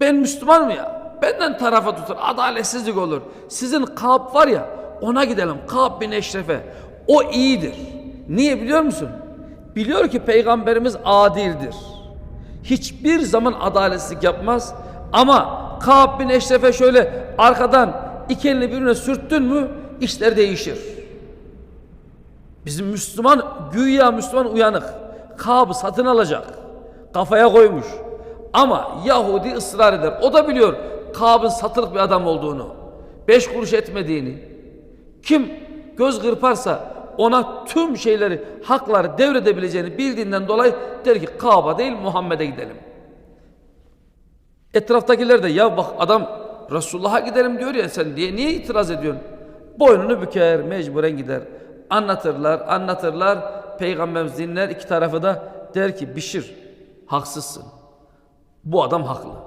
Ben Müslümanım ya. Benden tarafa tutun. Adaletsizlik olur. Sizin Kab var ya ona gidelim. Kab bin Eşref'e. O iyidir. Niye biliyor musun? Biliyor ki peygamberimiz adildir. Hiçbir zaman adaletsizlik yapmaz. Ama Kab bin Eşref'e şöyle arkadan iki elini birbirine sürttün mü işler değişir. Bizim Müslüman güya Müslüman uyanık. Kabı satın alacak. Kafaya koymuş. Ama Yahudi ısrar eder. O da biliyor Kab'ın satılık bir adam olduğunu. Beş kuruş etmediğini. Kim göz kırparsa ona tüm şeyleri, hakları devredebileceğini bildiğinden dolayı der ki Kab'a değil Muhammed'e gidelim. Etraftakiler de ya bak adam Resulullah'a gidelim diyor ya sen diye niye itiraz ediyorsun? Boynunu büker, mecburen gider. Anlatırlar, anlatırlar. Peygamberimiz dinler iki tarafı da der ki Bişir, haksızsın. Bu adam haklı.